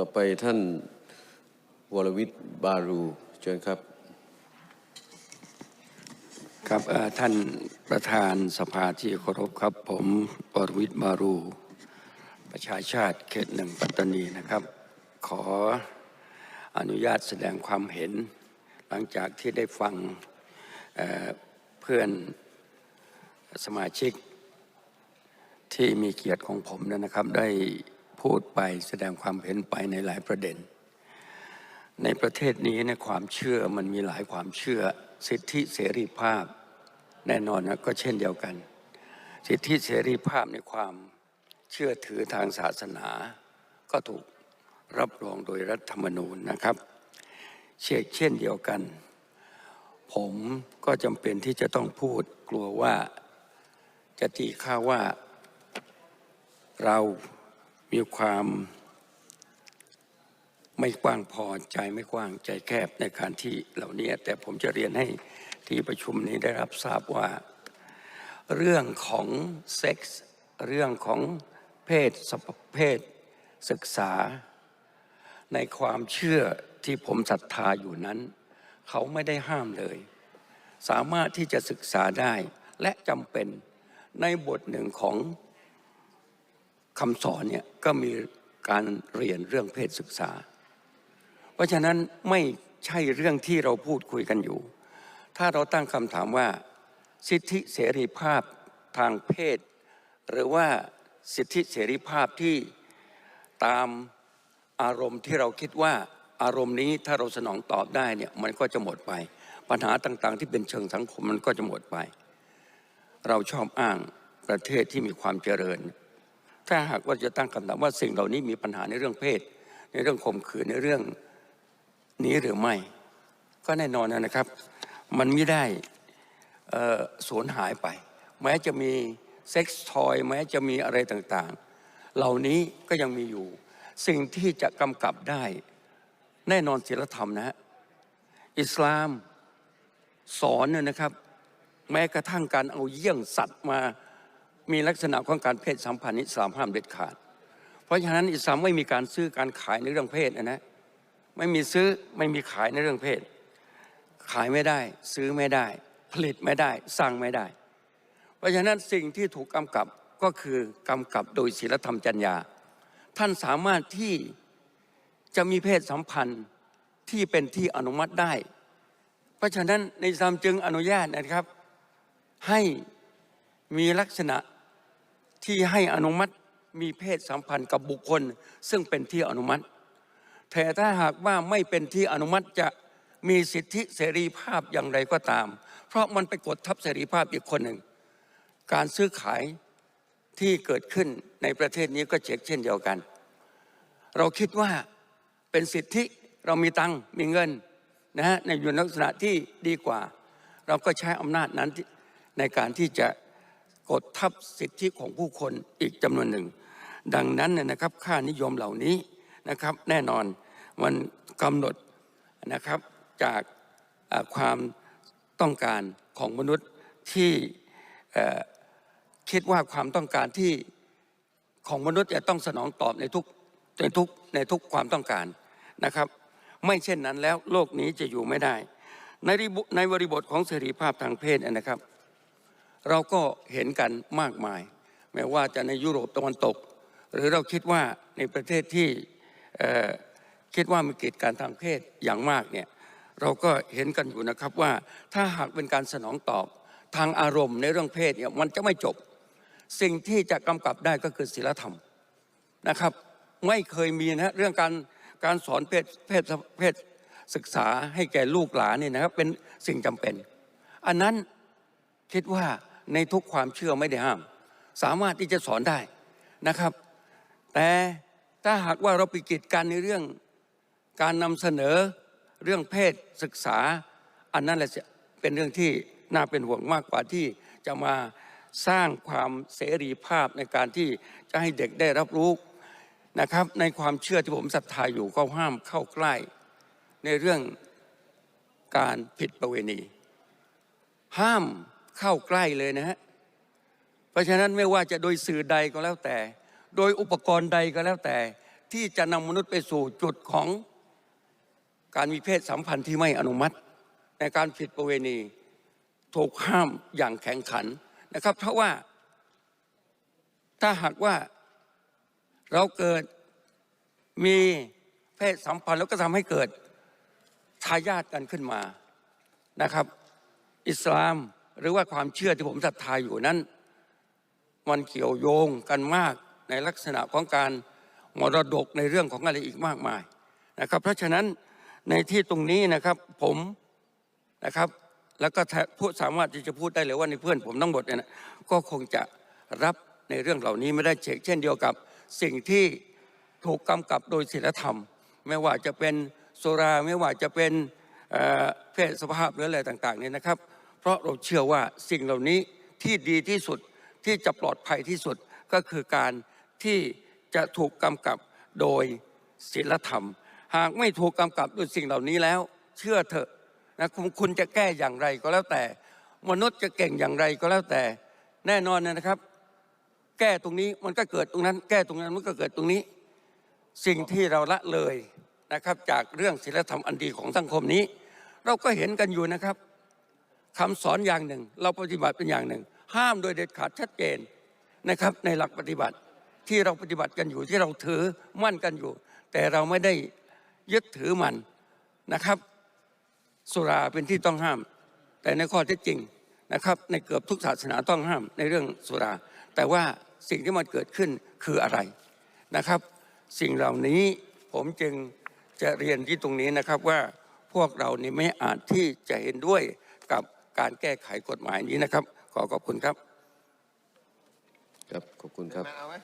ต่อไปท่านวรวิทย์บารูเชิญครับ ครับท่านประธานสภาที่เคารพครับ ผมปรวิทย์มารู ประชาชาติเขตหนึ่งปัตตานีนะครับ ขออนุญาตแสดงความเห็น หลังจากที่ได้ฟังเเพื่อนสมาชิกที่มีเกียรติของผมนะครับได้ พูดไปแสดงความเห็นไปในหลายประเด็น ในประเทศนี้ในยความเชื่อมันมีหลายความเชื่อ สิทธิเสรีภาพ แน่นอนนะก็เช่นเดียวกัน สิทธิเสรีภาพในความเชื่อถือทางศาสนา ก็ถูกรับรองโดยรัฐธรรมนูญนะครับเช่นเช่นเดียวกัน ผมก็จำเป็นที่จะต้องพูดกลัวว่าจะตีค่าว่าเรา มีความไม่กว้างพอใจไม่กว้างใจแคบในการที่เหล่านี้ แต่ผมจะเรียนให้ที่ประชุมนี้ได้รับทราบว่า เรื่องของเซ็กส์เรื่องของเพศสภเพศศึกษา ในความเชื่อที่ผมศรัทธาอยู่นั้น เขาไม่ได้ห้ามเลย สามารถที่จะศึกษาได้และจำเป็นในบทหนึ่งของ คำสอนเนี่ยก็มีการเรียนเรื่องเพศศึกษา เพราะฉะนั้นไม่ใช่เรื่องที่เราพูดคุยกันอยู่ ถ้าเราตั้งคำถามว่า สิทธิเสรีภาพทางเพศ หรือว่าสิทธิเสรีภาพที่ตามอารมณ์ที่เราคิดว่าอารมณ์นี้ถ้าเราสนองตอบได้เนี่ยมันก็จะหมดไป ปัญหาต่างๆ ที่เป็นเชิงสังคมมันก็จะหมดไป เราชอบอ้างประเทศที่มีความเจริญ ถ้าหากว่าจะตั้งคำถามว่าสิ่งเหล่านี้มีปัญหาในเรื่องเพศ ในเรื่องข่มขืนในเรื่องนี้หรือไม่ ก็แน่นอนนะครับ มันไม่ได้สูญหายไป แม้จะมีเซ็กซ์ทอยแม้จะมีอะไรต่างๆ เหล่านี้ก็ยังมีอยู่ สิ่งที่จะกำกับได้ แน่นอนศีลธรรมนะฮะอิสลามสอนนะครับ แม้กระทั่งการเอาเยี่ยงสัตว์มา มีลักษณะของการเพศสัมพันธ์อิสลามห้ามเด็ดขาด เพราะฉะนั้นอิสลามไม่มีการซื้อการขายในเรื่องเพศนะนะไม่มีซื้อไม่มีขายในเรื่องเพศ ขายไม่ได้ ซื้อไม่ได้ ผลิตไม่ได้ สร้างไม่ได้ เพราะฉะนั้นสิ่งที่ถูกกำกับก็คือกำกับโดยศีลธรรมจรรยาท่านสามารถที่จะมีเพศสัมพันธ์ที่เป็นที่อนุมัติได้ เพราะฉะนั้นในอิสลามจึงอนุญาตนะครับ ให้มีลักษณะ ที่ให้อนุมัติมีเพศสัมพันธ์กับบุคคล ซึ่งเป็นที่อนุมัติแต่ถ้าหากว่าไม่เป็นที่อนุมัติจะมีสิทธิเสรีภาพอย่างไรก็ตาม เพราะมันไปกดทับเสรีภาพอีกคนหนึ่ง การซื้อขายที่เกิดขึ้นในประเทศนี้ก็เช่นเช่นเดียวกัน เราคิดว่าเป็นสิทธิเรามีตังมีเงินนะฮะในอยู่ในลักษณะที่ดีกว่า เราก็ใช้อำนาจนั้นในการที่จะ กดทับสิทธิของผู้คนอีกจำนวนหนึ่ง ดังนั้นนะครับค่านิยมเหล่านี้นะครับแน่นอนมันกำหนดนะครับจากความต้องการของมนุษย์ที่คิดว่าความต้องการที่ของมนุษย์จะต้องสนองตอบในทุกในทุกในทุกความต้องการนะครับ ไม่เช่นนั้นแล้วโลกนี้จะอยู่ไม่ได้ ในในบริบทของเสรีภาพทางเพศนะครับ เราก็เห็นกันมากมาย แม้ว่าจะในยุโรปตะวันตก หรือเราคิดว่าในประเทศที่คิดว่ามีกิจการทางเพศอย่างมากเนี่ยเราก็เห็นกันอยู่นะครับว่าถ้าหากเป็นการสนองตอบทางอารมณ์ในเรื่องเพศเนี่ยมันจะไม่จบ สิ่งที่จะกำกับได้ก็คือศีลธรรมนะครับ ไม่เคยมีนะเรื่องการการสอนเพศเพศเพศศึกษาให้แก่ลูกหลานเนี่ยนะครับเป็นสิ่งจำเป็น อันนั้นคิดว่า ในทุกความเชื่อไม่ได้ห้าม สามารถที่จะสอนได้นะครับ แต่ถ้าหากว่าเราไปกีดกันในเรื่องการนำเสนอเรื่องเพศศึกษา อันนั้นแหละจะเป็นเรื่องที่น่าเป็นห่วงมากกว่าที่จะมาสร้างความเสรีภาพในการที่จะให้เด็กได้รับรู้นะครับ ในความเชื่อที่ผมศรัทธาอยู่ก็ห้ามเข้าใกล้ ในเรื่องการผิดประเวณี ห้าม เข้าใกล้เลยนะฮะเพราะฉะนั้นไม่ว่าจะโดยสื่อใดก็แล้วแต่ โดยอุปกรณ์ใดก็แล้วแต่ ที่จะนำมนุษย์ไปสู่จุดของการมีเพศสัมพันธ์ที่ไม่อนุมัติ ในการผิดประเวณีถูกห้ามอย่างแข็งขันนะครับ เพราะว่าถ้าหากว่าเราเกิดมีเพศสัมพันธ์แล้วก็ทำให้เกิดทายาทกันขึ้นมานะครับ อิสลาม หรือว่าความเชื่อที่ผมศรัทธาอยู่นั้น มันเกี่ยวโยงกันมากในลักษณะของการมรดกในเรื่องของอะไรอีกมากมายนะครับ เพราะฉะนั้นในที่ตรงนี้นะครับผมนะครับ แล้วก็พูดสามารถที่จะพูดได้เลยว่าในเพื่อนผมทั้งหมดเนี่ยนะก็คงจะรับในเรื่องเหล่านี้ไม่ได้เชกเช่นเดียวกับสิ่งที่ถูกกำกับโดยศีลธรรม ไม่ว่าจะเป็นสุราไม่ว่าจะเป็นเเพศสภาพหรืออะไรต่างๆเนี่ยนะครับ เพราะเราเชื่อว่าสิ่งเหล่านี้ที่ดีที่สุดที่จะปลอดภัยที่สุดก็คือการที่จะถูกกำกับโดยศีลธรรม หากไม่ถูกกำกับด้วยสิ่งเหล่านี้แล้ว เชื่อเถอะนะคุณคุณจะแก้อย่างไรก็แล้วแต่ มนุษย์จะเก่งอย่างไรก็แล้วแต่ แน่นอนนะครับ แก้ตรงนี้มันก็เกิดตรงนั้น แก้ตรงนั้นมันก็เกิดตรงนี้ สิ่งที่เราละเลยนะครับ จากเรื่องศีลธรรมอันดีของสังคมนี้ เราก็เห็นกันอยู่นะครับ คำสอนอย่างหนึ่ง เราปฏิบัติเป็นอย่างหนึ่ง ห้ามโดยเด็ดขาดชัดเจนนะครับ ในหลักปฏิบัติที่เราปฏิบัติกันอยู่ที่เราถือมั่นกันอยู่ แต่เราไม่ได้ยึดถือมันนะครับ สุราเป็นที่ต้องห้าม แต่ในข้อเท็จจริงนะครับ ในเกือบทุกศาสนาต้องห้ามในเรื่องสุรา แต่ว่าสิ่งที่มันเกิดขึ้นคืออะไรนะครับ สิ่งเหล่านี้ผมจึงจะเรียนที่ตรงนี้นะครับว่าพวกเรานี่ไม่อาจที่จะเห็นด้วย การแก้ไขกฎหมายนี้นะครับ ขอขอบคุณครับครับขอบคุณครับ